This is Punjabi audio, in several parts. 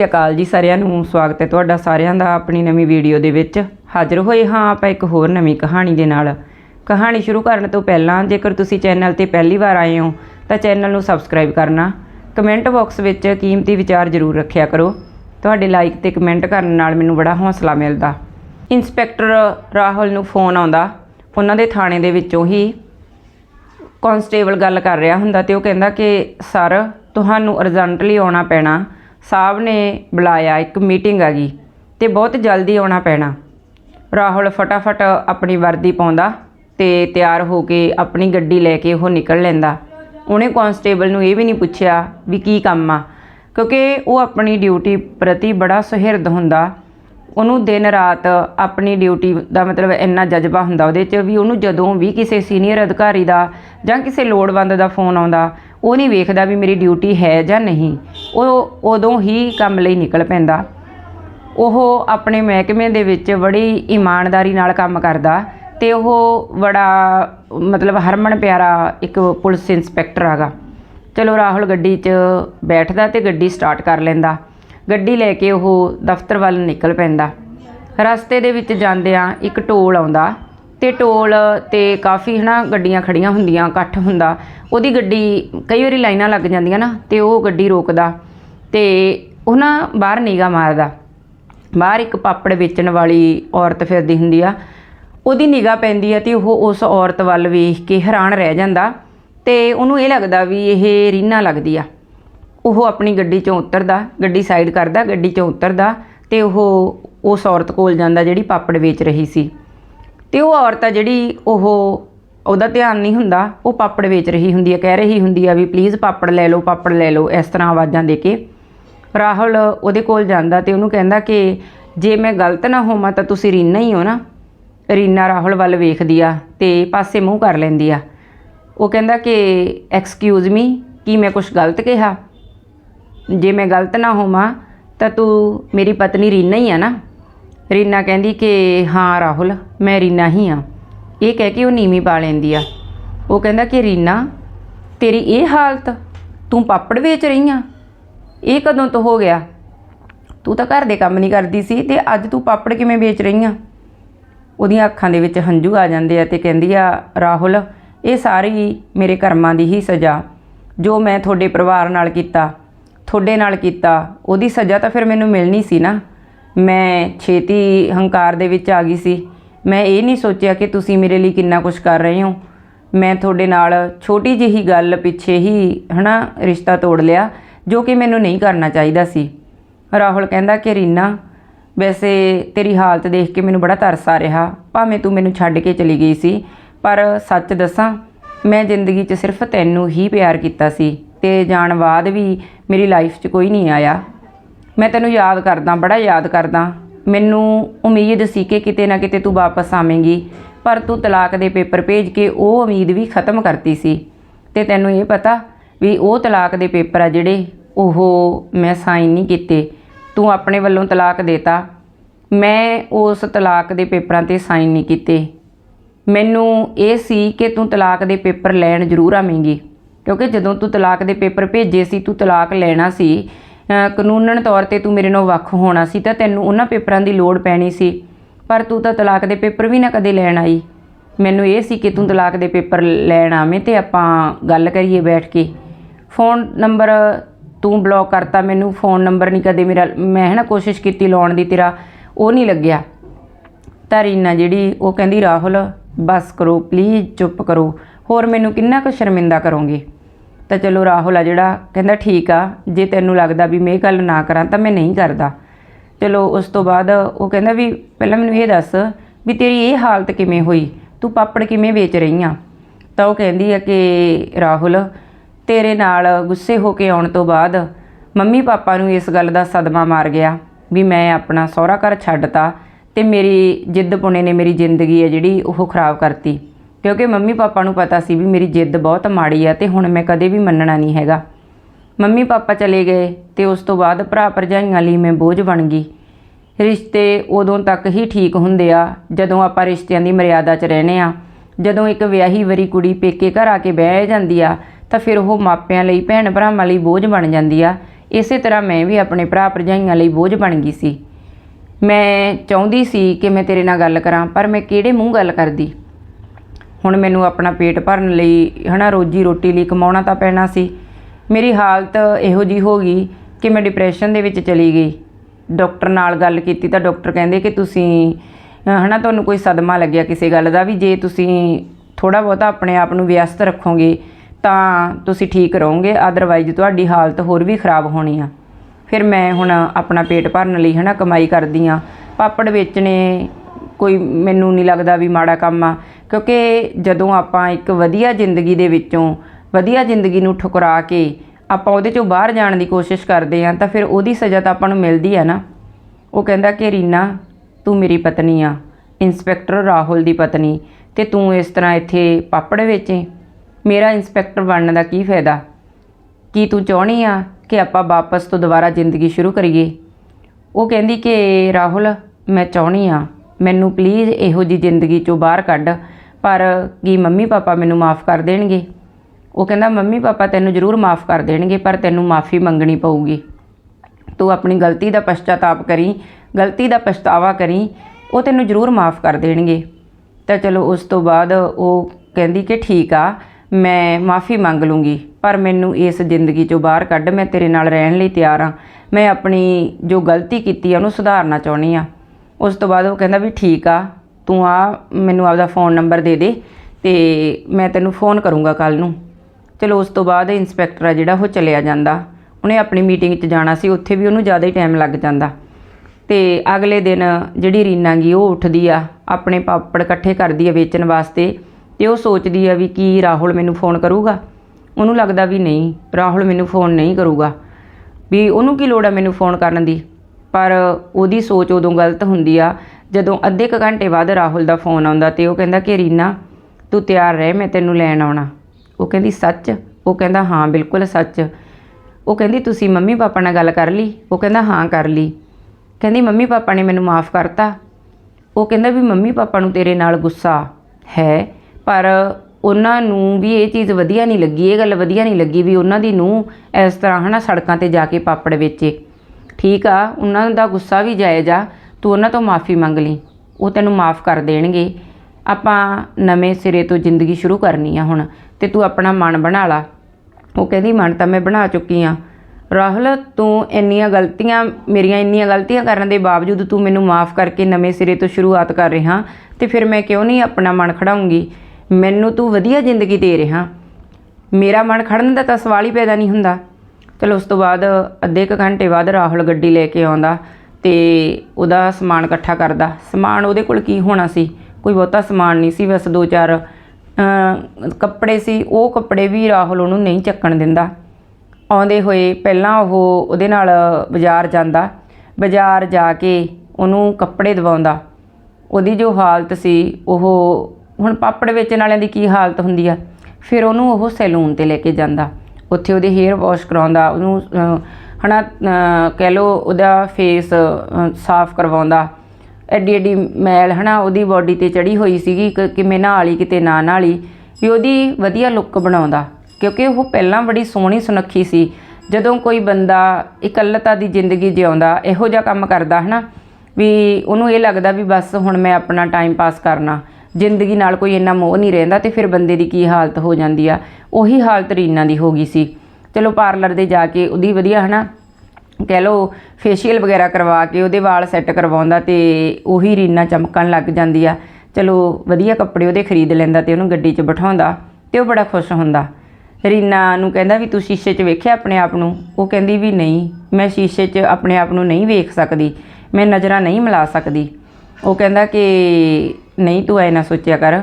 ਸਤਿ ਅਕਾਲ ਜੀ ਸਾਰਿਆਂ ਨੂੰ। ਸਵਾਗਤ ਹੈ ਤੁਹਾਡਾ ਸਾਰਿਆਂ ਦਾ ਆਪਣੀ ਨਵੀਂ ਵੀਡੀਓ ਦੇ ਵਿੱਚ। ਹਾਜ਼ਰ ਹੋਏ ਹਾਂ ਆਪਾਂ ਇੱਕ ਹੋਰ ਨਵੀਂ ਕਹਾਣੀ ਦੇ ਨਾਲ। ਕਹਾਣੀ ਸ਼ੁਰੂ ਕਰਨ ਤੋਂ ਪਹਿਲਾਂ ਜੇਕਰ ਤੁਸੀਂ ਚੈਨਲ ਤੇ ਪਹਿਲੀ ਵਾਰ ਆਏ ਹੋ, ਤਾਂ ਚੈਨਲ ਨੂੰ ਸਬਸਕ੍ਰਾਈਬ ਕਰਨਾ। ਕਮੈਂਟ ਬਾਕਸ ਵਿੱਚ ਕੀਮਤੀ ਵਿਚਾਰ ਜ਼ਰੂਰ ਰੱਖਿਆ ਕਰੋ। ਤੁਹਾਡੇ ਲਾਈਕ ਤੇ ਕਮੈਂਟ ਕਰਨ ਨਾਲ ਮੈਨੂੰ ਬੜਾ ਹੌਸਲਾ ਮਿਲਦਾ। ਇੰਸਪੈਕਟਰ ਰਾਹੁਲ ਨੂੰ ਫੋਨ ਆਉਂਦਾ। ਉਹਨਾਂ ਦੇ ਥਾਣੇ ਦੇ ਵਿੱਚੋਂ ਹੀ ਕਾਂਸਟੇਬਲ ਗੱਲ ਕਰ ਰਿਹਾ ਹੁੰਦਾ ਤੇ ਉਹ ਕਹਿੰਦਾ ਕਿ, ਸਰ, ਤੁਹਾਨੂੰ ਅਰਜੈਂਟਲੀ ਆਉਣਾ ਪੈਣਾ। ਸਾਹਿਬ ਨੇ ਬੁਲਾਇਆ, ਇੱਕ ਮੀਟਿੰਗ ਆ ਗਈ ਤੇ ਬਹੁਤ ਜਲਦੀ ਆਉਣਾ ਪੈਣਾ। ਰਾਹੁਲ ਫਟਾਫਟ ਆਪਣੀ ਵਰਦੀ ਪਾਉਂਦਾ ਤੇ ਤਿਆਰ ਹੋ ਕੇ ਆਪਣੀ ਗੱਡੀ ਲੈ ਕੇ ਉਹ ਨਿਕਲ ਲੈਂਦਾ। ਉਹਨੇ ਕਾਂਸਟੇਬਲ ਨੂੰ ਇਹ ਵੀ ਨਹੀਂ ਪੁੱਛਿਆ ਵੀ ਕੀ ਕੰਮ ਆ, ਕਿਉਂਕਿ ਉਹ ਆਪਣੀ ਡਿਊਟੀ ਪ੍ਰਤੀ ਬੜਾ ਸੁਹਿਰਦ ਹੁੰਦਾ। ਉਹਨੂੰ ਦਿਨ ਰਾਤ ਆਪਣੀ ਡਿਊਟੀ ਦਾ ਮਤਲਬ ਇੰਨਾ ਜਜ਼ਬਾ ਹੁੰਦਾ ਉਹਦੇ 'ਚ ਵੀ ਉਹਨੂੰ ਜਦੋਂ ਵੀ ਕਿਸੇ ਸੀਨੀਅਰ ਅਧਿਕਾਰੀ ਦਾ ਜਾਂ ਕਿਸੇ ਲੋੜਵੰਦ ਦਾ ਫੋਨ ਆਉਂਦਾ ਉਹ ਨਹੀਂ ਵੇਖਦਾ ਵੀ ਮੇਰੀ ਡਿਊਟੀ ਹੈ ਜਾਂ ਨਹੀਂ। ਉਹ ਉਦੋਂ ਹੀ ਕੰਮ ਲਈ ਨਿਕਲ ਪੈਂਦਾ। ਉਹ ਆਪਣੇ ਮਹਿਕਮੇ ਦੇ ਵਿੱਚ ਬੜੀ ਇਮਾਨਦਾਰੀ ਨਾਲ ਕੰਮ ਕਰਦਾ ਤੇ ਉਹ ਬੜਾ, ਮਤਲਬ ਹਰਮਨ ਪਿਆਰਾ ਇੱਕ ਪੁਲਿਸ ਇੰਸਪੈਕਟਰ ਹੈਗਾ। ਚਲੋ ਰਾਹੁਲ ਗੱਡੀ 'ਚ ਬੈਠਦਾ ਤੇ ਗੱਡੀ ਸਟਾਰਟ ਕਰ ਲੈਂਦਾ। ਗੱਡੀ ਲੈ ਕੇ ਉਹ ਦਫ਼ਤਰ ਵੱਲ ਨਿਕਲ ਪੈਂਦਾ। ਰਸਤੇ ਦੇ ਵਿੱਚ ਜਾਂਦਿਆਂ ਇੱਕ ਟੋਲ ਆਉਂਦਾ ਤੇ ਟੋਲ ਤੇ ਕਾਫੀ ਹਨਾ ਗੱਡੀਆਂ ਖੜੀਆਂ ਹੁੰਦੀਆਂ, ਇਕੱਠ ਹੁੰਦਾ। ਉਹਦੀ ਗੱਡੀ ਕਈ ਵਾਰੀ ਲਾਈਨਾਂ ਲੱਗ ਜਾਂਦੀਆਂ ਨਾ ਤੇ ਉਹ ਗੱਡੀ ਰੋਕਦਾ ਤੇ ਉਹ ਨਾ ਬਾਹਰ ਨਿਗਾ ਮਾਰਦਾ। ਬਾਹਰ ਇੱਕ ਪਾਪੜ ਵੇਚਣ ਵਾਲੀ ਔਰਤ ਫਿਰਦੀ ਹੁੰਦੀ ਆ। ਉਹਦੀ ਨਿਗਾਹ ਪੈਂਦੀ ਆ ਤੇ ਉਹ ਉਸ ਔਰਤ ਵੱਲ ਵੇਖ ਕੇ ਹੈਰਾਨ ਰਹਿ ਜਾਂਦਾ ਤੇ ਉਹਨੂੰ ਇਹ ਲੱਗਦਾ ਵੀ ਇਹ ਰੀਨਾ ਲੱਗਦੀ ਆ। ਉਹ ਆਪਣੀ ਗੱਡੀ ਚੋਂ ਉਤਰਦਾ, ਗੱਡੀ ਸਾਈਡ ਕਰਦਾ, ਗੱਡੀ ਚੋਂ ਉਤਰਦਾ ਤੇ ਉਹ ਉਸ ਔਰਤ ਕੋਲ ਜਾਂਦਾ ਜਿਹੜੀ ਪਾਪੜ ਵੇਚ ਰਹੀ ਸੀ। ਤੇ ਉਹ ਔਰਤ ਆ ਜਿਹੜੀ ਉਹ ਉਹਦਾ ਧਿਆਨ ਨਹੀਂ ਹੁੰਦਾ, ਉਹ ਪਾਪੜ ਵੇਚ ਰਹੀ ਹੁੰਦੀ ਹੈ, ਕਹਿ ਰਹੀ ਹੁੰਦੀ ਆ ਵੀ ਪਲੀਜ਼ ਪਾਪੜ ਲੈ ਲਓ, ਪਾਪੜ ਲੈ ਲਓ, ਇਸ ਤਰ੍ਹਾਂ ਆਵਾਜ਼ਾਂ ਦੇ ਕੇ। ਰਾਹੁਲ ਉਹਦੇ ਕੋਲ ਜਾਂਦਾ ਤੇ ਉਹਨੂੰ ਕਹਿੰਦਾ ਕਿ ਜੇ ਮੈਂ ਗਲਤ ਨਾ ਹੋਵਾਂ ਤਾਂ ਤੁਸੀਂ ਰੀਨਾ ਹੀ ਹੋ ਨਾ। ਰੀਨਾ ਰਾਹੁਲ ਵੱਲ ਵੇਖਦੀ ਆ ਤੇ ਪਾਸੇ ਮੂੰਹ ਕਰ ਲੈਂਦੀ ਆ। ਉਹ ਕਹਿੰਦਾ ਕਿ ਐਕਸਕਿਊਜ਼ ਮੀ ਕੀ ਮੈਂ ਕੁਝ ਗਲਤ ਕਿਹਾ? ਜੇ ਮੈਂ ਗਲਤ ਨਾ ਹੋਵਾਂ ਤਾਂ ਤੂੰ ਮੇਰੀ ਪਤਨੀ ਰੀਨਾ ਹੀ ਆ ਨਾ। ਰੀਨਾ ਕਹਿੰਦੀ ਕਿ ਹਾਂ ਰਾਹੁਲ, ਮੈਂ ਰੀਨਾ ਹੀ ਆ। ਇਹ ਕਹਿ ਕੇ ਉਹ ਨੀਵੀਂ ਪਾ ਲੈਂਦੀ ਆ। ਉਹ ਕਹਿੰਦਾ ਕਿ ਰੀਨਾ, ਤੇਰੀ ਇਹ ਹਾਲਤ ਤੂੰ ਪਾਪੜ ਵੇਚ ਰਹੀ ਆ? ਇਹ ਕਦੋਂ ਤੋਂ ਹੋ ਗਿਆ? ਤੂੰ ਤਾਂ ਘਰ ਦੇ ਕੰਮ ਨਹੀਂ ਕਰਦੀ ਸੀ ਤੇ ਅੱਜ ਤੂੰ ਪਾਪੜ ਕਿਵੇਂ ਵੇਚ ਰਹੀ ਆ? ਉਹਦੀਆਂ ਅੱਖਾਂ ਦੇ ਵਿੱਚ ਹੰਝੂ ਆ ਜਾਂਦੇ ਆ ਤੇ ਕਹਿੰਦੀ ਆ, ਰਾਹੁਲ, ਇਹ ਸਾਰੀ ਮੇਰੇ ਕਰਮਾਂ ਦੀ ਹੀ ਸਜ਼ਾ। ਜੋ ਮੈਂ ਤੁਹਾਡੇ ਪਰਿਵਾਰ ਨਾਲ ਕੀਤਾ, ਤੁਹਾਡੇ ਨਾਲ ਕੀਤਾ, ਉਹਦੀ ਸਜ਼ਾ ਤਾਂ ਫਿਰ ਮੈਨੂੰ ਮਿਲਣੀ ਸੀ ਨਾ। ਮੈਂ ਛੇਤੀ ਹੰਕਾਰ ਦੇ ਵਿੱਚ ਆ ਗਈ ਸੀ। ਮੈਂ ਇਹ ਨਹੀਂ ਸੋਚਿਆ ਕਿ ਤੁਸੀਂ ਮੇਰੇ ਲਈ ਕਿੰਨਾ ਕੁਝ ਕਰ ਰਹੇ ਹੋ। ਮੈਂ ਤੁਹਾਡੇ ਨਾਲ ਛੋਟੀ ਜਿਹੀ ਗੱਲ ਪਿੱਛੇ ਹੀ, ਹਨਾ, ਰਿਸ਼ਤਾ ਤੋੜ ਲਿਆ, ਜੋ ਕਿ ਮੈਨੂੰ ਨਹੀਂ ਕਰਨਾ ਚਾਹੀਦਾ ਸੀ। ਰਾਹੁਲ ਕਹਿੰਦਾ ਕਿ ਰੀਨਾ, ਵੈਸੇ ਤੇਰੀ ਹਾਲਤ ਦੇਖ ਕੇ ਮੈਨੂੰ ਬੜਾ ਤਰਸ ਆ ਰਿਹਾ। ਭਾਵੇਂ ਤੂੰ ਮੈਨੂੰ ਛੱਡ ਕੇ ਚਲੀ ਗਈ ਸੀ, ਪਰ ਸੱਚ ਦੱਸਾਂ, ਮੈਂ ਜ਼ਿੰਦਗੀ 'ਚ ਸਿਰਫ ਤੈਨੂੰ ਹੀ ਪਿਆਰ ਕੀਤਾ ਸੀ ਤੇ ਜਾਣ ਬਾਅਦ ਵੀ ਮੇਰੀ ਲਾਈਫ 'ਚ ਕੋਈ ਨਹੀਂ ਆਇਆ। ਮੈਂ ਤੈਨੂੰ ਯਾਦ ਕਰਦਾ, ਬੜਾ ਯਾਦ ਕਰਦਾ। ਮੈਨੂੰ ਉਮੀਦ ਸੀ ਕਿ ਕਿਤੇ ਨਾ ਕਿਤੇ ਤੂੰ ਵਾਪਸ ਆਵੇਂਗੀ, ਪਰ ਤੂੰ ਤਲਾਕ ਦੇ ਪੇਪਰ ਭੇਜ ਕੇ ਉਹ ਉਮੀਦ ਵੀ ਖਤਮ ਕਰਤੀ ਸੀ। ਤੇ ਤੈਨੂੰ ਇਹ ਪਤਾ ਵੀ ਉਹ ਤਲਾਕ ਦੇ ਪੇਪਰ ਆ ਜਿਹੜੇ, ਉਹ ਮੈਂ ਸਾਈਨ ਨਹੀਂ ਕੀਤੇ। ਤੂੰ ਆਪਣੇ ਵੱਲੋਂ ਤਲਾਕ ਦੇਤਾ। ਮੈਂ ਉਸ ਤਲਾਕ ਦੇ ਪੇਪਰਾਂ ਤੇ ਸਾਈਨ ਨਹੀਂ ਕੀਤੇ। ਮੈਨੂੰ ਇਹ ਸੀ ਕਿ ਤੂੰ ਤਲਾਕ ਦੇ ਪੇਪਰ ਲੈਣ ਜ਼ਰੂਰ ਆਵੇਂਗੀ, ਕਿਉਂਕਿ ਜਦੋਂ ਤੂੰ ਤਲਾਕ ਦੇ ਪੇਪਰ ਭੇਜੇ ਸੀ, ਤੂੰ ਤਲਾਕ ਲੈਣਾ ਸੀ ਕਾਨੂੰਨਨ ਤੌਰ ਤੇ ਤੂੰ ਮੇਰੇ ਨਾਲ ਵੱਖ ਹੋਣਾ ਸੀ ਤਾਂ ਤੈਨੂੰ ਉਹਨਾਂ ਪੇਪਰਾਂ ਦੀ ਲੋੜ ਪੈਣੀ ਸੀ। ਪਰ ਤੂੰ ਤਾਂ ਤਲਾਕ ਦੇ ਪੇਪਰ ਵੀ ਨਾ ਕਦੇ ਲੈਣ ਆਈ। ਮੈਨੂੰ ਇਹ ਸੀ ਕਿ ਤੂੰ ਤਲਾਕ ਦੇ ਪੇਪਰ ਲੈਣ ਆਵੇਂ ਤੇ ਆਪਾਂ ਗੱਲ ਕਰੀਏ ਬੈਠ ਕੇ। ਫੋਨ ਨੰਬਰ ਤੂੰ ਬਲੌਕ ਕਰਤਾ ਮੈਨੂੰ, ਫੋਨ ਨੰਬਰ ਨਹੀਂ ਕਦੇ ਮੇਰਾ, ਮੈਂ ਹੈ ਨਾ ਕੋਸ਼ਿਸ਼ ਕੀਤੀ ਲਾਉਣ ਦੀ ਤੇਰਾ, ਉਹ ਨਹੀਂ ਲੱਗਿਆ। ਤਾਂ ਰੀਨਾ ਜਿਹੜੀ, ਉਹ ਕਹਿੰਦੀ, ਰਾਹੁਲ, ਬਸ ਕਰੋ ਪਲੀਜ਼ ਚੁੱਪ ਕਰੋ। ਹੋਰ ਮੈਨੂੰ ਕਿੰਨਾ ਕੁ ਸ਼ਰਮਿੰਦਾ ਕਰੋਗੇ? ਤਾਂ ਚਲੋ ਰਾਹੁਲ ਆ ਜਿਹੜਾ ਕਹਿੰਦਾ ਠੀਕ ਆ, ਜੇ ਤੈਨੂੰ ਲੱਗਦਾ ਵੀ ਮੈਂ ਇਹ ਗੱਲ ਨਾ ਕਰਾਂ ਤਾਂ ਮੈਂ ਨਹੀਂ ਕਰਦਾ। ਚਲੋ ਉਸ ਤੋਂ ਬਾਅਦ ਉਹ ਕਹਿੰਦਾ ਵੀ ਪਹਿਲਾਂ ਮੈਨੂੰ ਇਹ ਦੱਸ ਵੀ ਤੇਰੀ ਇਹ ਹਾਲਤ ਕਿਵੇਂ ਹੋਈ? ਤੂੰ ਪਾਪੜ ਕਿਵੇਂ ਵੇਚ ਰਹੀ ਆ? ਤਾਂ ਉਹ ਕਹਿੰਦੀ ਆ ਕਿ ਰਾਹੁਲ, ਤੇਰੇ ਨਾਲ ਗੁੱਸੇ ਹੋ ਕੇ ਆਉਣ ਤੋਂ ਬਾਅਦ ਮੰਮੀ ਪਾਪਾ ਨੂੰ ਇਸ ਗੱਲ ਦਾ ਸਦਮਾ ਮਾਰ ਗਿਆ ਵੀ ਮੈਂ ਆਪਣਾ ਸਹੁਰਾ ਘਰ ਛੱਡਤਾ ਤੇ ਮੇਰੀ ਜਿੱਦ ਪੁਣੇ ਨੇ ਮੇਰੀ ਜ਼ਿੰਦਗੀ ਹੈ ਜਿਹੜੀ ਉਹ ਖਰਾਬ ਕਰਤੀ। ਕਿਉਂਕਿ ਮੰਮੀ ਪਾਪਾ ਨੂੰ ਪਤਾ ਸੀ ਵੀ ਮੇਰੀ ਜਿੱਦ ਬਹੁਤ ਮਾੜੀ ਆ ਤੇ ਹੁਣ ਮੈਂ ਕਦੇ ਵੀ ਮੰਨਣਾ ਨਹੀਂ ਹੈਗਾ। ਮੰਮੀ ਪਾਪਾ ਚਲੇ ਗਏ ਤੇ ਉਸ ਤੋਂ ਬਾਅਦ ਭਰਾ ਭਰਜਾਈਆਂ ਲਈ ਮੈਂ ਬੋਝ ਬਣ ਗਈ। ਰਿਸ਼ਤੇ ਉਦੋਂ ਤੱਕ ਹੀ ਠੀਕ ਹੁੰਦੇ ਆ, ਜਦੋਂ ਆਪਾਂ ਰਿਸ਼ਤਿਆਂ ਦੀ ਮਰਿਆਦਾ 'ਚ ਰਹਨੇ ਆ। ਜਦੋਂ ਇੱਕ ਵਿਆਹੀ ਵਰੀ ਕੁੜੀ ਪੇਕੇ ਘਰ ਆ ਕੇ ਬਹਿ ਜਾਂਦੀ ਆ, ਤਾਂ ਫਿਰ ਉਹ ਮਾਪਿਆਂ ਲਈ, ਭੈਣ ਭਰਾਵਾਂ ਲਈ ਬੋਝ ਬਣ ਜਾਂਦੀ ਆ। ਇਸੇ ਤਰ੍ਹਾਂ ਮੈਂ ਵੀ ਆਪਣੇ ਭਰਾ ਭਰਜਾਈਆਂ ਲਈ ਬੋਝ ਬਣ ਗਈ ਸੀ। ਮੈਂ ਚਾਹੁੰਦੀ ਸੀ ਕਿ ਮੈਂ ਤੇਰੇ ਨਾਲ ਗੱਲ ਕਰਾਂ, ਪਰ ਮੈਂ ਕਿਹੜੇ ਮੂੰਹ ਗੱਲ ਕਰਦੀ? ਹੁਣ ਮੈਨੂੰ ਆਪਣਾ ਪੇਟ ਭਰਨ ਲਈ ਹਨਾ ਰੋਜੀ ਰੋਟੀ ਲਈ ਕਮਾਉਣਾ ਤਾਂ ਪੈਣਾ ਸੀ। ਮੇਰੀ ਹਾਲਤ ਇਹੋ ਜੀ ਹੋ ਗਈ ਕਿ ਮੈਂ ਡਿਪਰੈਸ਼ਨ ਦੇ ਵਿੱਚ ਚਲੀ ਗਈ। ਡਾਕਟਰ ਨਾਲ ਗੱਲ ਕੀਤੀ ਤਾਂ ਡਾਕਟਰ ਕਹਿੰਦੇ ਕਿ ਤੁਸੀਂ ਅ, ਹਨਾ ਤੁਹਾਨੂੰ ਕੋਈ ਸਦਮਾ ਲੱਗਿਆ ਕਿਸੇ ਗੱਲ ਦਾ ਵੀ ਜੇ ਤੁਸੀਂ ਥੋੜਾ ਬਹੁਤਾ ਆਪਣੇ ਆਪ ਨੂੰ ਵਿਅਸਤ ਰੱਖੋਗੇ ਤਾਂ ਤੁਸੀਂ ਠੀਕ ਰਹੋਗੇ ਅਦਰਵਾਈਜ਼ ਤੁਹਾਡੀ ਹਾਲਤ ਹੋਰ ਵੀ ਖਰਾਬ ਹੋਣੀ ਆ। ਫਿਰ ਮੈਂ ਹੁਣ ਆਪਣਾ ਪੇਟ ਭਰਨ ਲਈ ਹਨਾ ਕਮਾਈ ਕਰਦੀ ਆ। ਪਾਪੜ ਵੇਚਣੇ ਕੋਈ ਮੈਨੂੰ ਨਹੀਂ ਲੱਗਦਾ ਵੀ ਮਾੜਾ ਕੰਮ ਆ। ਕਿਉਂਕਿ ਜਦੋਂ ਆਪਾਂ ਇੱਕ ਵਧੀਆ ਜ਼ਿੰਦਗੀ ਦੇ ਵਿੱਚੋਂ ਵਧੀਆ ਜ਼ਿੰਦਗੀ ਨੂੰ ਠੁਕਰਾ ਕੇ ਆਪਾਂ ਉਹਦੇ ਚੋਂ ਬਾਹਰ ਜਾਣ ਦੀ ਕੋਸ਼ਿਸ਼ ਕਰਦੇ ਆ ਤਾਂ ਫਿਰ ਉਹਦੀ ਸਜ਼ਾ ਤਾਂ ਆਪਾਂ ਨੂੰ ਮਿਲਦੀ ਆ ਨਾ। ਉਹ ਕਹਿੰਦਾ ਕਿ ਰੀਨਾ, ਤੂੰ ਮੇਰੀ ਪਤਨੀ ਆ, ਇੰਸਪੈਕਟਰ ਰਾਹੁਲ ਦੀ ਪਤਨੀ, ਤੇ ਤੂੰ ਇਸ ਤਰ੍ਹਾਂ ਇੱਥੇ ਪਾਪੜ ਵੇਚੇ। ਮੇਰਾ ਇੰਸਪੈਕਟਰ ਬਣਨ ਦਾ ਕੀ ਫਾਇਦਾ? ਕੀ ਤੂੰ ਚਾਹਣੀ ਆ ਕਿ ਆਪਾਂ ਵਾਪਸ ਤੋਂ ਦੁਬਾਰਾ ਜ਼ਿੰਦਗੀ ਸ਼ੁਰੂ ਕਰੀਏ? ਉਹ ਕਹਿੰਦੀ ਕਿ ਰਾਹੁਲ, ਮੈਂ ਚਾਹਣੀ ਆ, ਮੈਨੂੰ ਪਲੀਜ਼ ਇਹੋ ਜੀ ਜ਼ਿੰਦਗੀ ਚੋਂ ਬਾਹਰ ਕੱਢ। ਪਰ ਕੀ ਮੰਮੀ ਪਾਪਾ ਮੈਨੂੰ ਮਾਫ ਕਰ ਦੇਣਗੇ? ਉਹ ਕਹਿੰਦਾ, ਮੰਮੀ ਪਾਪਾ ਤੈਨੂੰ ਜ਼ਰੂਰ ਮਾਫ ਕਰ ਦੇਣਗੇ, ਪਰ ਤੈਨੂੰ ਮਾਫੀ ਮੰਗਣੀ ਪਊਗੀ। ਤੂੰ ਆਪਣੀ ਗਲਤੀ ਦਾ ਪਛਤਾਤਾਪ ਕਰੀ, ਗਲਤੀ ਦਾ ਪਛਤਾਵਾ ਕਰੀ, ਉਹ ਤੈਨੂੰ ਜ਼ਰੂਰ ਮਾਫ ਕਰ ਦੇਣਗੇ। ਤਾਂ ਚਲੋ, ਉਸ ਤੋਂ ਬਾਅਦ ਉਹ ਕਹਿੰਦੀ ਕਿ, ਠੀਕ ਆ, ਮੈਂ ਮਾਫੀ ਮੰਗ ਲੂੰਗੀ, ਪਰ ਮੈਨੂੰ ਇਸ ਜ਼ਿੰਦਗੀ ਚੋਂ ਬਾਹਰ ਕੱਢ, ਮੈਂ ਤੇਰੇ ਨਾਲ ਰਹਿਣ ਲਈ ਤਿਆਰ ਆ ਮੈਂ ਆਪਣੀ ਜੋ ਗਲਤੀ ਕੀਤੀ ਆ, ਉਹਨੂੰ ਸੁਧਾਰਨਾ ਚਾਹੁੰਦੀ ਆ। ਉਸ ਤੋਂ ਬਾਅਦ ਉਹ ਕਹਿੰਦਾ ਵੀ, ਠੀਕ ਆ ਤੂੰ ਆ, ਮੈਨੂੰ ਆਪਦਾ ਫੋਨ ਨੰਬਰ ਦੇ ਦੇ ਤੇ ਮੈਂ ਤੈਨੂੰ ਫੋਨ ਕਰੂੰਗਾ ਕੱਲ ਨੂੰ। ਚਲੋ, ਉਸ ਤੋਂ ਬਾਅਦ ਇੰਸਪੈਕਟਰ ਆ ਜਿਹੜਾ, ਉਹ ਚਲਿਆ ਜਾਂਦਾ। ਉਹਨੇ ਆਪਣੀ ਮੀਟਿੰਗ 'ਚ ਜਾਣਾ ਸੀ, ਉੱਥੇ ਵੀ ਉਹਨੂੰ ਜ਼ਿਆਦਾ ਹੀ ਟਾਈਮ ਲੱਗ ਜਾਂਦਾ। ਤੇ ਅਗਲੇ ਦਿਨ ਜਿਹੜੀ ਰੀਨਾ ਗਈ ਉਹ ਉੱਠਦੀ ਆ, ਆਪਣੇ ਪਾਪੜ ਇਕੱਠੇ ਕਰਦੀ ਆ ਵੇਚਣ ਵਾਸਤੇ ਤੇ ਉਹ ਸੋਚਦੀ ਆ ਵੀ ਕੀ ਰਾਹੁਲ ਮੈਨੂੰ ਫੋਨ ਕਰੂਗਾ। ਉਹਨੂੰ ਲੱਗਦਾ ਵੀ ਨਹੀਂ, ਰਾਹੁਲ ਮੈਨੂੰ ਫੋਨ ਨਹੀਂ ਕਰੂਗਾ। ਵੀ ਉਹਨੂੰ ਕੀ ਲੋੜ ਆ ਮੈਨੂੰ ਫੋਨ ਕਰਨ ਦੀ? ਪਰ ਉਹਦੀ ਸੋਚ ਉਦੋਂ ਗਲਤ ਹੁੰਦੀ ਆ ਜਦੋਂ ਅੱਧੇ ਕੁ ਘੰਟੇ ਬਾਅਦ ਰਾਹੁਲ ਦਾ ਫੋਨ ਆਉਂਦਾ ਤੇ ਉਹ ਕਹਿੰਦਾ ਕਿ ਰੀਨਾ, ਤੂੰ ਤਿਆਰ ਰਹਿ, ਮੈਂ ਤੈਨੂੰ ਲੈਣ ਆਉਣਾ। ਉਹ ਕਹਿੰਦੀ, ਸੱਚ? ਉਹ ਕਹਿੰਦਾ, ਹਾਂ, ਬਿਲਕੁਲ ਸੱਚ। ਉਹ ਕਹਿੰਦੀ, ਤੁਸੀਂ ਮੰਮੀ ਪਾਪਾ ਨਾਲ ਗੱਲ ਕਰ ਲਈ? ਉਹ ਕਹਿੰਦਾ, ਹਾਂ, ਕਰ ਲਈ। ਕਹਿੰਦੀ, ਮੰਮੀ ਪਾਪਾ ਨੇ ਮੈਨੂੰ ਮਾਫ ਕਰਤਾ। ਉਹ ਕਹਿੰਦਾ ਵੀ, ਮੰਮੀ ਪਾਪਾ ਨੂੰ ਤੇਰੇ ਨਾਲ ਗੁੱਸਾ ਹੈ, ਪਰ ਉਹਨਾਂ ਨੂੰ ਵੀ ਇਹ ਚੀਜ਼ ਵਧੀਆ ਨਹੀਂ ਲੱਗੀ, ਇਹ ਗੱਲ ਵਧੀਆ ਨਹੀਂ ਲੱਗੀ ਵੀ ਉਹਨਾਂ ਦੀ ਨੂੰ ਇਸ ਤਰ੍ਹਾਂ ਹਨਾ ਸੜਕਾਂ ਤੇ ਜਾ ਕੇ ਪਾਪੜ ਵੇਚੇ। ਠੀਕ ਆ, ਉਹਨਾਂ ਦਾ ਗੁੱਸਾ ਵੀ ਜਾਇਜ਼ ਆ ਤੂੰ ਉਹਨਾਂ ਤੋਂ ਮਾਫੀ ਮੰਗ ਲਈ। ਉਹ ਤੈਨੂੰ ਮਾਫ ਕਰ ਦੇਣਗੇ। ਆਪਾਂ ਨਵੇਂ ਸਿਰੇ ਤੋਂ ਜ਼ਿੰਦਗੀ ਸ਼ੁਰੂ ਕਰਨੀ ਆ ਹੁਣ ਤੇ ਤੂੰ ਆਪਣਾ ਮਨ ਬਣਾ ਲਾ। ਉਹ ਕਹਿੰਦੀ, ਮਨ ਤਾਂ ਮੈਂ ਬਣਾ ਚੁੱਕੀ ਆ। ਰਾਹੁਲ, ਤੂੰ ਇੰਨੀਆਂ ਗਲਤੀਆਂ, ਮੇਰੀਆਂ ਇੰਨੀਆਂ ਗਲਤੀਆਂ ਕਰਨ ਦੇ ਬਾਵਜੂਦ ਤੂੰ ਮੈਨੂੰ ਮਾਫ ਕਰਕੇ ਨਵੇਂ ਸਿਰੇ ਤੋਂ ਸ਼ੁਰੂਆਤ ਕਰ ਰਿਹਾ ਤੇ ਫਿਰ ਮੈਂ ਕਿਉਂ ਨਹੀਂ ਆਪਣਾ ਮਨ ਖੜਾਉਂਗੀ? ਮੈਨੂੰ ਤੂੰ ਵਧੀਆ ਜ਼ਿੰਦਗੀ ਦੇ ਰਿਹਾ। ਮੇਰਾ ਮਨ ਖੜਨ ਦਾ ਤਾਂ ਸਵਾਲ ਹੀ ਪੈਦਾ ਨਹੀਂ ਹੁੰਦਾ। ਚਲੋ ਉਸ ਤੋਂ ਬਾਅਦ ਅੱਧੇ ਕੁ ਘੰਟੇ ਬਾਅਦ ਰਾਹੁਲ ਗੱਡੀ ਲੈ ਕੇ ਆਉਂਦਾ। ਤੇ ਉਹਦਾ ਸਮਾਨ ਇਕੱਠਾ ਕਰਦਾ। ਸਮਾਨ ਉਹਦੇ ਕੋਲ ਕੀ ਹੋਣਾ ਸੀ? ਕੋਈ ਬਹੁਤਾ ਸਮਾਨ ਨਹੀਂ ਸੀ, ਬਸ ਦੋ ਚਾਰ ਕੱਪੜੇ ਸੀ। ਉਹ ਕੱਪੜੇ ਵੀ ਰਾਹੁਲ ਉਹਨੂੰ ਨਹੀਂ ਚੱਕਣ ਦਿੰਦਾ। ਆਉਂਦੇ ਹੋਏ ਪਹਿਲਾਂ ਉਹ ਉਹਦੇ ਨਾਲ ਬਾਜ਼ਾਰ ਜਾਂਦਾ। ਬਾਜ਼ਾਰ ਜਾ ਕੇ ਉਹਨੂੰ ਕੱਪੜੇ ਦਿਵਾਉਂਦਾ। ਉਹਦੀ ਜੋ ਹਾਲਤ ਸੀ, ਉਹ ਹੁਣ ਪਾਪੜ ਵੇਚਣ ਵਾਲਿਆਂ ਦੀ ਕੀ ਹਾਲਤ ਹੁੰਦੀ ਆ? ਫਿਰ ਉਹਨੂੰ ਉਹ ਸੈਲੂਨ ਤੇ ਲੈ ਕੇ ਜਾਂਦਾ। ਉੱਥੇ ਉਹਦੇ ਹੇਅਰ ਵਾਸ਼ ਕਰਾਉਂਦਾ। ਉਹਨੂੰ ਹਨਾ ਅਹ, ਕਹਿ ਲਓ ਉਹਦਾ ਫੇਸ ਸਾਫ਼ ਕਰਵਾਉਂਦਾ। ਐਡੀ ਐਡੀ ਮੈਲ ਹਨਾ ਉਹਦੀ ਬਾਡੀ ਤੇ ਚੜੀ ਹੋਈ ਸੀਗੀ ਕਿ ਕਿਵੇਂ ਨਹਾਲੀ ਕਿਤੇ ਨਾ ਨਹਾਲੀ ਵੀ ਉਹਦੀ ਵਧੀਆ ਲੁੱਕ ਬਣਾਉਂਦਾ। ਕਿਉਂਕਿ ਉਹ ਪਹਿਲਾਂ ਬੜੀ ਸੋਹਣੀ ਸੁਨੱਖੀ ਸੀ। ਜਦੋਂ ਕੋਈ ਬੰਦਾ ਇਕੱਲਤਾ ਦੀ ਜ਼ਿੰਦਗੀ ਜਿਉਂਦਾ ਇਹੋ ਜਿਹਾ ਕੰਮ ਕਰਦਾ ਹਨਾ ਵੀ ਉਹਨੂੰ ਇਹ ਲੱਗਦਾ ਵੀ ਬਸ ਹੁਣ ਮੈਂ ਆਪਣਾ ਟਾਈਮ ਪਾਸ ਕਰਨਾ। ਜ਼ਿੰਦਗੀ ਨਾਲ ਕੋਈ ਇੰਨਾ ਮੋਹ ਨਹੀਂ ਰਹਿੰਦਾ ਤੇ ਫਿਰ ਬੰਦੇ ਦੀ ਕੀ ਹਾਲਤ ਹੋ ਜਾਂਦੀ ਆ। ਉਹੀ ਹਾਲਤ ਰੀਨਾ ਦੀ ਹੋ ਗਈ ਸੀ। ਚਲੋ ਪਾਰਲਰ ਦੇ ਜਾ ਕੇ ਉਹਦੀ ਵਧੀਆ ਹਨਾ, ਕਹਿ ਲਓ ਫੇਸ਼ੀਅਲ ਵਗੈਰਾ ਕਰਵਾ ਕੇ ਉਹਦੇ ਵਾਲ ਸੈੱਟ ਕਰਵਾਉਂਦਾ ਤੇ ਉਹੀ ਰੀਨਾ ਚਮਕਣ ਲੱਗ ਜਾਂਦੀ ਆ। ਚਲੋ ਵਧੀਆ ਕੱਪੜੇ ਉਹਦੇ ਖਰੀਦ ਲੈਂਦਾ ਤੇ ਉਹਨੂੰ ਗੱਡੀ 'ਚ ਬਿਠਾਉਂਦਾ ਤੇ ਉਹ ਬੜਾ ਖੁਸ਼ ਹੁੰਦਾ। ਰੀਨਾ ਨੂੰ ਕਹਿੰਦਾ ਵੀ ਤੂੰ ਸ਼ੀਸ਼ੇ 'ਚ ਵੇਖਿਆ ਆਪਣੇ ਆਪ ਨੂੰ? ਉਹ ਕਹਿੰਦੀ ਵੀ ਨਹੀਂ, ਮੈਂ ਸ਼ੀਸ਼ੇ 'ਚ ਆਪਣੇ ਆਪ ਨੂੰ ਨਹੀਂ ਵੇਖ ਸਕਦੀ, ਮੈਂ ਨਜ਼ਰਾਂ ਨਹੀਂ ਮਿਲਾ ਸਕਦੀ। ਉਹ ਕਹਿੰਦਾ ਕਿ ਨਹੀਂ ਤੂੰ ਐ ਨਾ ਸੋਚਿਆ ਕਰ,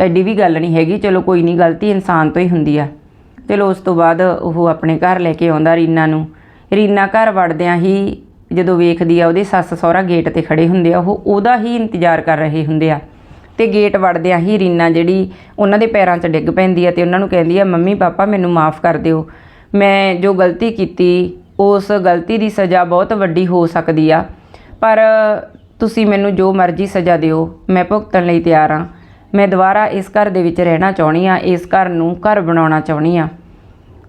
ਐਡੀ ਵੀ ਗੱਲ ਨਹੀਂ ਹੈਗੀ, ਚਲੋ ਕੋਈ ਨਹੀਂ, ਗਲਤੀ ਇਨਸਾਨ ਤੋਂ ਹੀ ਹੁੰਦੀ ਆ। ਚਲੋ ਉਸ ਤੋਂ ਬਾਅਦ ਉਹ ਆਪਣੇ ਘਰ ਲੈ ਕੇ ਆਉਂਦਾ ਰੀਨਾ ਨੂੰ। ਰੀਨਾ ਘਰ ਵੜਦਿਆਂ ਹੀ ਜਦੋਂ ਵੇਖਦੀ ਆ, ਉਹਦੇ ਸੱਸ ਸਹੁਰਾ ਗੇਟ ਤੇ ਖੜੇ ਹੁੰਦੇ ਆ, ਉਹ ਉਹਦਾ ਹੀ ਇੰਤਜ਼ਾਰ ਕਰ ਰਹੇ ਹੁੰਦੇ ਆ। ਤੇ ਗੇਟ ਵੜਦਿਆਂ ਹੀ ਰੀਨਾ ਜਿਹੜੀ ਉਹਨਾਂ ਦੇ ਪੈਰਾਂ 'ਚ ਡਿੱਗ ਪੈਂਦੀ ਆ ਤੇ ਉਹਨਾਂ ਨੂੰ ਕਹਿੰਦੀ ਆ, ਮੰਮੀ, ਪਾਪਾ, ਮੈਨੂੰ ਮਾਫ ਕਰ ਦਿਓ। ਮੈਂ ਜੋ ਗਲਤੀ ਕੀਤੀ, ਉਸ ਗਲਤੀ ਦੀ ਸਜ਼ਾ ਬਹੁਤ ਵੱਡੀ ਹੋ ਸਕਦੀ ਆ। ਪਰ ਤੁਸੀਂ ਮੈਨੂੰ ਜੋ ਮਰਜ਼ੀ ਸਜ਼ਾ ਦਿਓ, ਮੈਂ ਭੁਗਤਣ ਲਈ ਤਿਆਰ ਹਾਂ ਮੈਂ ਦੁਬਾਰਾ ਇਸ ਘਰ ਦੇ ਵਿੱਚ ਰਹਿਣਾ ਚਾਹੁੰਦੀ ਆ ਇਸ ਘਰ ਨੂੰ ਘਰ ਬਣਾਉਣਾ ਚਾਹੁੰਦੀ ਆ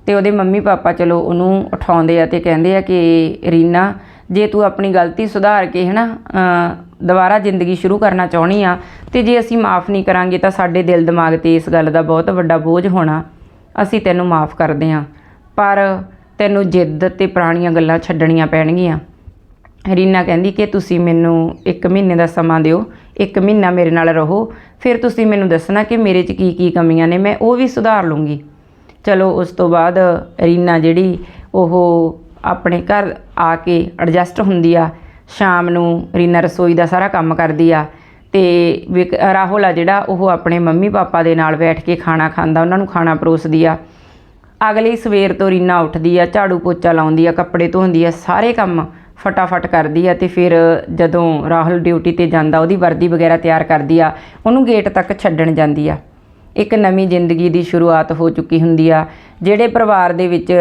ਤੇ ਉਹਦੇ ਮੰਮੀ ਪਾਪਾ ਚਲੋ ਉਹਨੂੰ ਉਠਾਉਂਦੇ ਆ ਤੇ ਕਹਿੰਦੇ ਆ ਕਿ ਰੀਨਾ ਜੇ ਤੂੰ ਆਪਣੀ ਗਲਤੀ ਸੁਧਾਰ ਕੇ ਹਨਾ ਅ, ਦੁਬਾਰਾ ਜ਼ਿੰਦਗੀ ਸ਼ੁਰੂ ਕਰਨਾ ਚਾਹੁੰਦੀ ਆ ਤੇ ਜੇ ਅਸੀਂ ਮਾਫ ਨਹੀਂ ਕਰਾਂਗੇ ਤਾਂ ਸਾਡੇ ਦਿਲ ਦਿਮਾਗ ਤੇ ਇਸ ਗੱਲ ਦਾ ਬਹੁਤ ਵੱਡਾ ਬੋਝ ਹੋਣਾ। ਅਸੀਂ ਤੈਨੂੰ ਮਾਫ ਕਰਦੇ ਹਾਂ ਪਰ ਤੈਨੂੰ ਜਿੱਦ ਤੇ ਪੁਰਾਣੀਆਂ ਗੱਲਾਂ ਛੱਡਣੀਆਂ ਪੈਣਗੀਆਂ। ਰੀਨਾ ਕਹਿੰਦੀ ਕਿ ਤੁਸੀਂ ਮੈਨੂੰ 1 ਮਹੀਨੇ ਦਾ ਸਮਾਂ ਦਿਓ ਇੱਕ ਮਹੀਨਾ ਮੇਰੇ ਨਾਲ ਰਹੋ, ਫਿਰ ਤੁਸੀਂ ਮੈਨੂੰ ਦੱਸਣਾ ਕਿ ਮੇਰੇ 'ਚ ਕੀ ਕੀ ਕਮੀਆਂ ਨੇ, ਮੈਂ ਉਹ ਵੀ ਸੁਧਾਰ ਲੂੰਗੀ। ਚਲੋ, ਉਸ ਤੋਂ ਬਾਅਦ ਰੀਨਾ ਜਿਹੜੀ, ਉਹ ਆਪਣੇ ਘਰ ਆ ਕੇ ਐਡਜਸਟ ਹੁੰਦੀ ਆ। ਸ਼ਾਮ ਨੂੰ ਰੀਨਾ ਰਸੋਈ ਦਾ ਸਾਰਾ ਕੰਮ ਕਰਦੀ ਆ ਤੇ ਵਿਕ- ਰਾਹੁਲ ਆ ਜਿਹੜਾ, ਉਹ ਆਪਣੇ ਮੰਮੀ ਪਾਪਾ ਦੇ ਨਾਲ ਬੈਠ ਕੇ ਖਾਣਾ ਖਾਂਦਾ, ਉਹਨਾਂ ਨੂੰ ਖਾਣਾ ਪਰੋਸਦੀ ਆ। ਅਗਲੀ ਸਵੇਰ ਤੋਂ ਰੀਨਾ ਉੱਠਦੀ ਆ, ਝਾੜੂ ਪੋਚਾ ਲਾਉਂਦੀ ਆ, ਕੱਪੜੇ ਧੋਂਦੀ ਆ, ਸਾਰੇ ਕੰਮ ਫਟਾਫਟ ਕਰਦੀ ਆ ਤੇ ਫਿਰ ਜਦੋਂ ਰਾਹੁਲ ਡਿਊਟੀ ਤੇ ਜਾਂਦਾ, ਉਹਦੀ ਵਰਦੀ ਵਗੈਰਾ ਤਿਆਰ ਕਰਦੀ ਆ, ਉਹਨੂੰ ਗੇਟ ਤੱਕ ਛੱਡਣ ਜਾਂਦੀ ਆ। ਇੱਕ ਨਵੀਂ ਜ਼ਿੰਦਗੀ ਦੀ ਸ਼ੁਰੂਆਤ ਹੋ ਚੁੱਕੀ ਹੁੰਦੀ ਆ, ਜਿਹੜੇ ਪਰਿਵਾਰ ਦੇ ਵਿੱਚ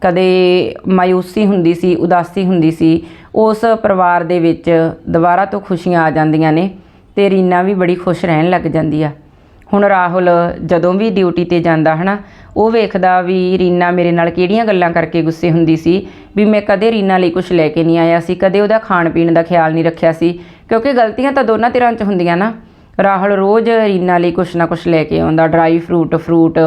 ਕਦੇ ਮਾਇੂਸੀ ਹੁੰਦੀ ਸੀ, ਉਦਾਸੀ ਹੁੰਦੀ ਸੀ, ਉਸ ਪਰਿਵਾਰ ਦੇ ਵਿੱਚ ਦੁਬਾਰਾ ਤੋਂ ਖੁਸ਼ੀਆਂ ਆ ਜਾਂਦੀਆਂ ਨੇ ਤੇ ਰੀਨਾ ਵੀ ਬੜੀ ਖੁਸ਼ ਰਹਿਣ ਲੱਗ ਜਾਂਦੀ ਆ। ਹੁਣ ਰਾਹੁਲ ਜਦੋਂ ਵੀ ਡਿਊਟੀ ਤੇ ਜਾਂਦਾ ਹਨਾ, ਉਹ ਵੇਖਦਾ ਵੀ ਰੀਨਾ ਮੇਰੇ ਨਾਲ ਕਿਹੜੀਆਂ ਗੱਲਾਂ ਕਰਕੇ ਗੁੱਸੇ ਹੁੰਦੀ ਸੀ, ਵੀ ਮੈਂ ਕਦੇ ਰੀਨਾ ਲਈ ਕੁਝ ਲੈ ਕੇ ਨਹੀਂ ਆਇਆ ਸੀ, ਕਦੇ ਉਹਦਾ ਖਾਣ ਪੀਣ ਦਾ ਖਿਆਲ ਨਹੀਂ ਰੱਖਿਆ ਸੀ, ਕਿਉਂਕਿ ਗਲਤੀਆਂ ਤਾਂ ਦੋਨਾਂ ਧਿਰਾਂ 'ਚ ਹੁੰਦੀਆਂ ਨਾ। ਰਾਹੁਲ ਰੋਜ਼ ਰੀਨਾ ਲਈ ਕੁਛ ਨਾ ਕੁਛ ਲੈ ਕੇ ਆਉਂਦਾ, ਡਰਾਈ ਫਰੂਟ ਫਰੂਟ,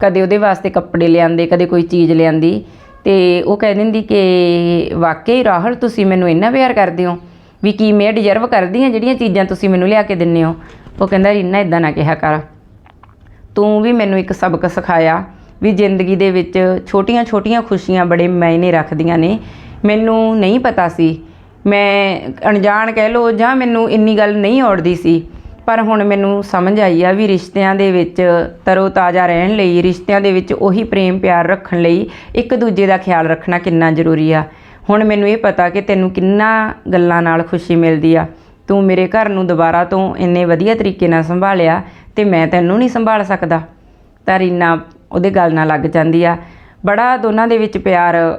ਕਦੇ ਉਹਦੇ ਵਾਸਤੇ ਕੱਪੜੇ ਲਿਆਂਦੇ, ਕਦੇ ਕੋਈ ਚੀਜ਼ ਲਿਆਂਦੀ। ਤੇ ਉਹ ਕਹਿ ਦਿੰਦੀ ਕਿ, ਵਾਕਈ ਰਾਹੁਲ, ਤੁਸੀਂ ਮੈਨੂੰ ਇੰਨਾ ਪਿਆਰ ਕਰਦੇ ਹੋ, ਵੀ ਕੀ ਮੈਂ ਡਿਜ਼ਰਵ ਕਰਦੀ ਹਾਂ ਜਿਹੜੀਆਂ ਚੀਜ਼ਾਂ ਤੁਸੀਂ ਮੈਨੂੰ ਲਿਆ ਕੇ ਦਿੰਦੇ ਹੋ? ਉਹ ਕਹਿੰਦਾ, ਰੀਨਾ ਇਦਾਂ ਨਾ ਕਿਹਾ ਕਰ। ਤੂੰ ਵੀ ਮੈਨੂੰ ਇੱਕ ਸਬਕ ਸਿਖਾਇਆ ਵੀ ਜ਼ਿੰਦਗੀ ਦੇ ਵਿੱਚ ਛੋਟੀਆਂ-ਛੋਟੀਆਂ ਖੁਸ਼ੀਆਂ ਬੜੇ ਮਾਇਨੇ ਰੱਖਦੀਆਂ ਨੇ। ਮੈਨੂੰ ਨਹੀਂ ਪਤਾ ਸੀ। ਮੈਂ ਅਣਜਾਣ ਕਹਿ ਲੋ ਜਾਂ ਮੈਨੂੰ ਇੰਨੀ ਗੱਲ ਨਹੀਂ ਔੜਦੀ ਸੀ। ਪਰ ਹੁਣ ਮੈਨੂੰ ਸਮਝ ਆਈ ਆ ਵੀ ਰਿਸ਼ਤਿਆਂ ਦੇ ਵਿੱਚ ਤਰੋ ਤਾਜ਼ਾ ਰਹਿਣ ਲਈ, ਰਿਸ਼ਤਿਆਂ ਦੇ ਵਿੱਚ ਉਹੀ ਪ੍ਰੇਮ ਪਿਆਰ ਰੱਖਣ ਲਈ ਇੱਕ ਦੂਜੇ ਦਾ ਖਿਆਲ ਰੱਖਣਾ ਕਿੰਨਾ ਜ਼ਰੂਰੀ ਆ। ਹੁਣ ਮੈਨੂੰ ਇਹ ਪਤਾ ਕਿ ਤੈਨੂੰ ਕਿੰਨਾ ਗੱਲਾਂ ਨਾਲ ਖੁਸ਼ੀ ਮਿਲਦੀ ਆ। ਤੂੰ ਮੇਰੇ ਘਰ ਨੂੰ ਦੁਬਾਰਾ ਤੋਂ ਇੰਨੇ ਵਧੀਆ ਤਰੀਕੇ ਨਾਲ ਸੰਭਾਲਿਆ ਤੇ ਮੈਂ ਤੈਨੂੰ ਨਹੀਂ ਸੰਭਾਲ ਸਕਦਾ। ਤਾਂ ਰੀਨਾ ਉਹਦੇ ਗੱਲ ਨਾਲ ਲੱਗ ਜਾਂਦੀ ਆ। ਬੜਾ ਦੋਨਾਂ ਦੇ ਵਿੱਚ ਪਿਆਰ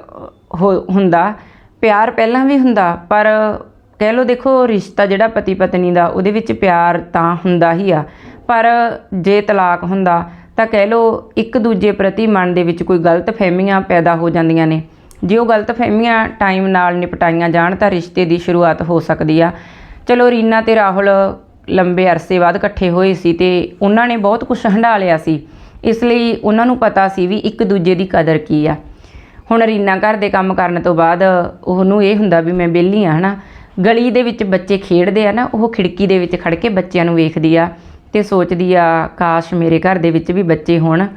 ਹੋ- ਹੁੰਦਾ। ਪਿਆਰ ਪਹਿਲਾਂ ਵੀ ਹੁੰਦਾ, ਪਰ ਕਹਿ ਲਓ ਦੇਖੋ ਰਿਸ਼ਤਾ ਜਿਹੜਾ ਪਤੀ ਪਤਨੀ ਦਾ, ਉਹਦੇ ਵਿੱਚ ਪਿਆਰ ਤਾਂ ਹੁੰਦਾ ਹੀ ਆ। ਪਰ ਜੇ ਤਲਾਕ ਹੁੰਦਾ, ਤਾਂ ਕਹਿ ਲਓ ਇੱਕ ਦੂਜੇ ਪ੍ਰਤੀ ਮਨ ਦੇ ਵਿੱਚ ਕੋਈ ਗਲਤ ਫਹਿਮੀਆਂ ਪੈਦਾ ਹੋ ਜਾਂਦੀਆਂ ਨੇ। ਜੇ ਉਹ ਗਲਤ ਫਹਿਮੀਆਂ ਟਾਈਮ ਨਾਲ ਨਿਪਟਾਈਆਂ ਜਾਣ, ਤਾਂ ਰਿਸ਼ਤੇ ਦੀ ਸ਼ੁਰੂਆਤ ਹੋ ਸਕਦੀ ਆ। ਚਲੋ ਰੀਨਾ ਤੇ ਰਾਹੁਲ ਲੰਬੇ ਅਰਸੇ ਬਾਅਦ ਇਕੱਠੇ ਹੋਏ ਸੀ ਤੇ ਉਹਨਾਂ ਨੇ ਬਹੁਤ ਕੁਝ ਹੰਢਾ ਲਿਆ ਸੀ। ਇਸ ਲਈ ਉਹਨਾਂ ਨੂੰ ਪਤਾ ਸੀ ਵੀ ਇੱਕ ਦੂਜੇ ਦੀ ਕਦਰ ਕੀ ਆ। ਹੁਣ ਰੀਨਾ ਘਰ ਦੇ ਕੰਮ ਕਰਨ ਤੋਂ ਬਾਅਦ ਉਹਨੂੰ ਇਹ ਹੁੰਦਾ ਵੀ ਮੈਂ ਵਿਹਲੀ ਆ, ਹਨਾ। ਗਲੀ ਦੇ ਵਿੱਚ ਬੱਚੇ ਖੇਡਦੇ ਆ ਨਾ, ਉਹ ਖਿੜਕੀ ਦੇ ਵਿੱਚ ਖੜ ਕੇ ਬੱਚਿਆਂ ਨੂੰ ਵੇਖਦੀ ਆ ਤੇ ਸੋਚਦੀ ਆ, ਕਾਸ਼ ਮੇਰੇ ਘਰ ਦੇ ਵਿੱਚ ਵੀ ਬੱਚੇ ਹੋਣ।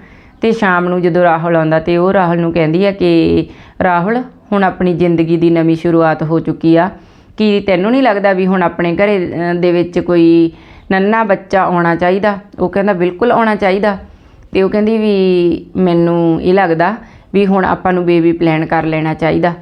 ਤੇ ਸ਼ਾਮ ਨੂੰ ਜਦੋਂ ਰਾਹੁਲ ਆਉਂਦਾ ਤੇ ਉਹ ਰਾਹੁਲ ਨੂੰ ਕਹਿੰਦੀ ਆ ਕਿ, ਰਾਹੁਲ, ਹੁਣ ਆਪਣੀ ਜ਼ਿੰਦਗੀ ਦੀ ਨਵੀਂ ਸ਼ੁਰੂਆਤ ਹੋ ਚੁੱਕੀ ਆ। ਕਿ ਤੈਨੂੰ ਨਹੀਂ ਲੱਗਦਾ ਵੀ ਹੁਣ ਆਪਣੇ ਘਰੇ ਦੇ ਵਿੱਚ ਕੋਈ ਨੰਨਾ ਬੱਚਾ ਆਉਣਾ ਚਾਹੀਦਾ? ਉਹ ਕਹਿੰਦਾ, ਬਿਲਕੁਲ ਆਉਣਾ ਚਾਹੀਦਾ। ਤੇ ਉਹ ਕਹਿੰਦੀ ਵੀ ਮੈਨੂੰ ਇਹ ਲੱਗਦਾ ਵੀ ਹੁਣ ਆਪਾਂ ਨੂੰ ਬੇਬੀ ਪਲਾਨ ਕਰ ਲੈਣਾ ਚਾਹੀਦਾ।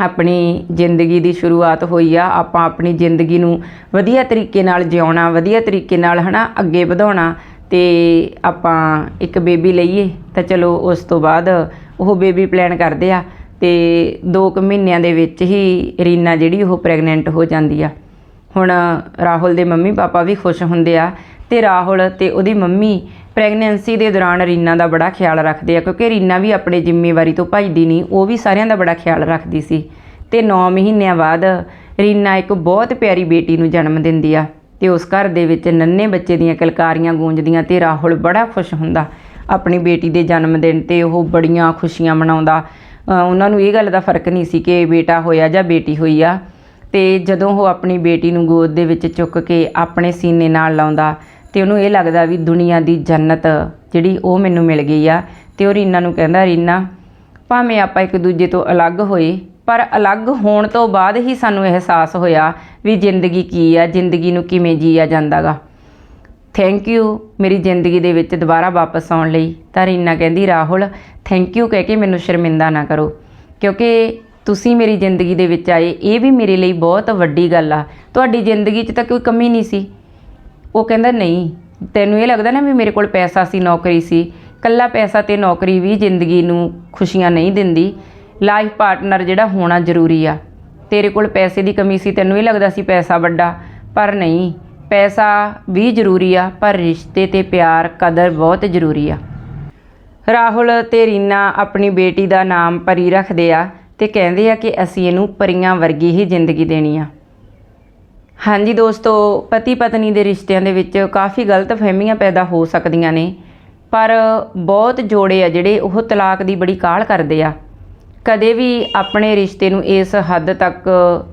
ਆਪਣੀ ਜ਼ਿੰਦਗੀ ਦੀ ਸ਼ੁਰੂਆਤ ਹੋਈ ਆ। ਆਪਾਂ ਆਪਣੀ ਜ਼ਿੰਦਗੀ ਨੂੰ ਵਧੀਆ ਤਰੀਕੇ ਨਾਲ ਜਿਉਣਾ, ਵਧੀਆ ਤਰੀਕੇ ਨਾਲ, ਹਨਾ, ਅੱਗੇ ਵਧਾਉਣਾ ਤੇ ਆਪਾਂ ਇੱਕ ਬੇਬੀ ਲਈਏ। ਤਾਂ ਚਲੋ, ਉਸ ਤੋਂ ਬਾਅਦ ਉਹ ਬੇਬੀ ਪਲਾਨ ਕਰਦੇ ਆ। ਤੇ 2 ਕੁ ਮਹੀਨਿਆਂ ਦੇ ਵਿੱਚ ਹੀ ਰੀਨਾ ਜਿਹੜੀ ਉਹ ਪ੍ਰੈਗਨੈਂਟ ਹੋ ਜਾਂਦੀ ਆ। ਹੁਣ ਰਾਹੁਲ ਦੇ ਮੰਮੀ ਪਾਪਾ ਵੀ ਖੁਸ਼ ਹੁੰਦੇ ਆ ਤੇ ਰਾਹੁਲ ਤੇ ਉਹਦੀ ਮੰਮੀ ਪ੍ਰੈਗਨੈਂਸੀ ਦੇ ਦੌਰਾਨ ਰੀਨਾ ਦਾ ਬੜਾ ਖਿਆਲ ਰੱਖਦੇ ਆ, ਕਿਉਂਕਿ ਰੀਨਾ ਵੀ ਆਪਣੇ ਜ਼ਿੰਮੇਵਾਰੀ ਤੋਂ ਭੱਜਦੀ ਨਹੀਂ, ਉਹ ਵੀ ਸਾਰਿਆਂ ਦਾ ਬੜਾ ਖਿਆਲ ਰੱਖਦੀ ਸੀ। ਤੇ 9 ਮਹੀਨਿਆਂ ਬਾਅਦ ਰੀਨਾ ਇੱਕ ਬਹੁਤ ਪਿਆਰੀ ਬੇਟੀ ਨੂੰ ਜਨਮ ਦਿੰਦੀ ਆ ਤੇ ਉਸ ਘਰ ਦੇ ਵਿੱਚ ਨੰਨੇ ਬੱਚੇ ਦੀਆਂ ਕਲਕਾਰੀਆਂ ਗੂੰਜਦੀਆਂ ਤੇ ਰਾਹੁਲ ਬੜਾ ਖੁਸ਼ ਹੁੰਦਾ। ਆਪਣੀ ਬੇਟੀ ਦੇ ਜਨਮ ਦਿਨ ਤੇ ਉਹ ਬੜੀਆਂ ਖੁਸ਼ੀਆਂ ਮਨਾਉਂਦਾ ਉਹਨਾਂ ਨੂੰ ਇਹ ਗੱਲ ਦਾ ਫ਼ਰਕ ਨਹੀਂ ਸੀ ਕਿ ਬੇਟਾ ਹੋਇਆ ਜਾਂ ਬੇਟੀ ਹੋਈ ਆ। ਤੇ ਜਦੋਂ ਉਹ ਆਪਣੀ ਬੇਟੀ ਨੂੰ ਗੋਦ ਦੇ ਵਿੱਚ ਚੁੱਕ ਕੇ ਆਪਣੇ ਸੀਨੇ ਨਾਲ ਲਾਉਂਦਾ ਤੇ ਉਹਨੂੰ ਇਹ ਲੱਗਦਾ ਵੀ ਦੁਨੀਆ ਦੀ ਜੰਨਤ ਜਿਹੜੀ ਉਹ ਮੈਨੂੰ ਮਿਲ ਗਈ ਆ। ਤੇ ਉਹ ਰੀਨਾ ਨੂੰ ਕਹਿੰਦਾ, ਰੀਨਾ, ਭਾਵੇਂ ਆਪਾਂ ਇੱਕ ਦੂਜੇ ਤੋਂ ਅਲੱਗ ਹੋਏ, ਪਰ ਅਲੱਗ ਹੋਣ ਤੋਂ ਬਾਅਦ ਹੀ ਸਾਨੂੰ ਅਹਿਸਾਸ ਹੋਇਆ ਵੀ ਜ਼ਿੰਦਗੀ ਕੀ ਆ, ਜ਼ਿੰਦਗੀ ਨੂੰ ਕਿਵੇਂ ਜੀਆ ਜਾਂਦਾਗਾ। ਥੈਂਕ ਯੂ ਮੇਰੀ ਜ਼ਿੰਦਗੀ ਦੇ ਵਿੱਚ ਦੁਬਾਰਾ ਵਾਪਸ ਆਉਣ ਲਈ। ਤਾਂ ਰੀਨਾ ਕਹਿੰਦੀ, ਰਾਹੁਲ ਥੈਂਕ ਯੂ ਕਹਿ ਕੇ ਮੈਨੂੰ ਸ਼ਰਮਿੰਦਾ ਨਾ ਕਰੋ। ਕਿਉਂਕਿ ਤੁਸੀਂ ਮੇਰੀ ਜ਼ਿੰਦਗੀ ਦੇ ਵਿੱਚ ਆਏ, ਇਹ ਵੀ ਮੇਰੇ ਲਈ ਬਹੁਤ ਵੱਡੀ ਗੱਲ ਆ। ਤੁਹਾਡੀ ਜ਼ਿੰਦਗੀ 'ਚ ਤਾਂ ਕੋਈ ਕਮੀ ਨਹੀਂ ਸੀ। ਉਹ ਕਹਿੰਦਾ, ਨਹੀਂ, ਤੈਨੂੰ ਇਹ ਲੱਗਦਾ ਨਾ ਵੀ ਮੇਰੇ ਕੋਲ ਪੈਸਾ ਸੀ, ਨੌਕਰੀ ਸੀ। ਕੱਲਾ ਪੈਸਾ ਤੇ ਨੌਕਰੀ ਵੀ ਜ਼ਿੰਦਗੀ ਨੂੰ ਖੁਸ਼ੀਆਂ ਨਹੀਂ ਦਿੰਦੀ। ਲਾਈਫ ਪਾਰਟਨਰ ਜਿਹੜਾ ਹੋਣਾ ਜ਼ਰੂਰੀ ਆ। ਤੇਰੇ ਕੋਲ ਪੈਸੇ ਦੀ ਕਮੀ ਸੀ, ਤੈਨੂੰ ਇਹ ਲੱਗਦਾ ਸੀ ਪੈਸਾ ਵੱਡਾ, ਪਰ ਨਹੀਂ। ਪੈਸਾ ਵੀ ਜ਼ਰੂਰੀ ਆ, ਪਰ ਰਿਸ਼ਤੇ ਤੇ ਪਿਆਰ ਕਦਰ ਬਹੁਤ ਜ਼ਰੂਰੀ ਆ। ਰਾਹੁਲ ਤੇ ਰੀਨਾ ਆਪਣੀ ਬੇਟੀ ਦਾ ਨਾਮ ਪਰੀ ਰੱਖਦੇ ਆ ਤੇ ਕਹਿੰਦੇ ਆ ਕਿ ਅਸੀਂ ਇਹਨੂੰ ਪਰੀਆਂ ਵਰਗੀ ਹੀ ਜ਼ਿੰਦਗੀ ਦੇਣੀ ਆ। ਹਾਂਜੀ ਦੋਸਤੋ ਪਤੀ ਪਤਨੀ ਦੇ ਰਿਸ਼ਤਿਆਂ ਦੇ ਵਿੱਚ ਕਾਫੀ ਗਲਤ ਫਹਿਮੀਆਂ ਪੈਦਾ ਹੋ ਸਕਦੀਆਂ ਨੇ, ਪਰ ਬਹੁਤ ਜੋੜੇ ਆ ਜਿਹੜੇ ਉਹ ਤਲਾਕ ਦੀ ਬੜੀ ਕਾਹਲ ਕਰਦੇ ਆ। ਕਦੇ ਵੀ ਆਪਣੇ ਰਿਸ਼ਤੇ ਨੂੰ ਇਸ ਹੱਦ ਤੱਕ,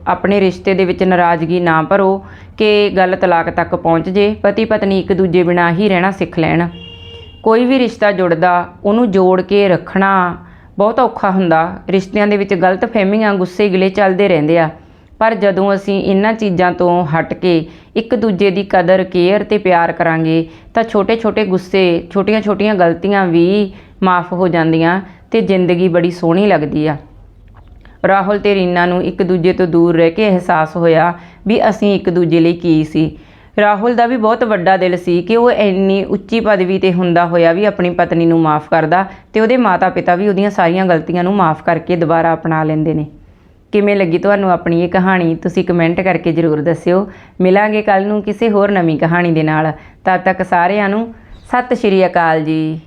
ਆਪਣੇ ਰਿਸ਼ਤੇ ਦੇ ਵਿੱਚ ਨਾਰਾਜ਼ਗੀ ਨਾ ਭਰੋ ਕਿ ਗੱਲ ਤਲਾਕ ਤੱਕ ਪਹੁੰਚ ਜੇ ਪਤੀ ਪਤਨੀ ਇੱਕ ਦੂਜੇ ਬਿਨਾਂ ਹੀ ਰਹਿਣਾ ਸਿੱਖ ਲੈਣ। ਕੋਈ ਵੀ ਰਿਸ਼ਤਾ ਜੁੜਦਾ, ਉਹਨੂੰ ਜੋੜ ਕੇ ਰੱਖਣਾ ਬਹੁਤ ਔਖਾ ਹੁੰਦਾ। ਰਿਸ਼ਤਿਆਂ ਦੇ ਵਿੱਚ ਗਲਤ ਫਹਿਮੀਆਂ ਗੁੱਸੇ ਗਿਲੇ ਚੱਲਦੇ ਰਹਿੰਦੇ ਆ। ਪਰ ਜਦੋਂ ਅਸੀਂ ਇਹਨਾਂ ਚੀਜ਼ਾਂ ਤੋਂ ਹਟ ਕੇ ਇੱਕ ਦੂਜੇ ਦੀ ਕਦਰ, ਕੇਅਰ ਤੇ ਪਿਆਰ ਕਰਾਂਗੇ, ਤਾਂ ਛੋਟੇ-ਛੋਟੇ ਗੁੱਸੇ, ਛੋਟੀਆਂ-ਛੋਟੀਆਂ ਗਲਤੀਆਂ ਵੀ ਮਾਫ ਹੋ ਜਾਂਦੀਆਂ। ਤੇ ਜ਼ਿੰਦਗੀ ਬੜੀ ਸੋਹਣੀ ਲੱਗਦੀ ਆ। ਰਾਹੁਲ ਤੇ ਰੀਨਾ ਨੂੰ ਇੱਕ ਦੂਜੇ ਤੋਂ ਦੂਰ ਰਹਿ ਕੇ ਅਹਿਸਾਸ ਹੋਇਆ ਵੀ ਅਸੀਂ ਇੱਕ ਦੂਜੇ ਲਈ ਕੀ ਸੀ। ਰਾਹੁਲ ਦਾ ਵੀ ਬਹੁਤ ਵੱਡਾ ਦਿਲ ਸੀ ਕਿ ਉਹ ਇੰਨੀ ਉੱਚੀ ਪਦਵੀ ਤੇ ਹੁੰਦਾ ਹੋਇਆ ਵੀ ਆਪਣੀ ਪਤਨੀ ਨੂੰ ਮਾਫ ਕਰਦਾ ਤੇ ਉਹਦੇ ਮਾਤਾ-ਪਿਤਾ ਵੀ ਉਹਦੀਆਂ ਸਾਰੀਆਂ ਗਲਤੀਆਂ ਨੂੰ ਮਾਫ ਕਰਕੇ ਦੁਬਾਰਾ ਅਪਣਾ ਲੈਂਦੇ ਨੇ। ਕਿਵੇਂ ਲੱਗੀ ਤੁਹਾਨੂੰ ਆਪਣੀ ਇਹ ਕਹਾਣੀ? ਤੁਸੀਂ ਕਮੈਂਟ ਕਰਕੇ ਜਰੂਰ ਦੱਸਿਓ। ਮਿਲਾਂਗੇ ਕੱਲ ਨੂੰ ਕਿਸੇ ਹੋਰ ਨਵੀਂ ਕਹਾਣੀ ਦੇ ਨਾਲ। ਤਦ ਤੱਕ ਸਾਰਿਆਂ ਨੂੰ ਸਤਿ ਸ਼੍ਰੀ ਅਕਾਲ ਜੀ।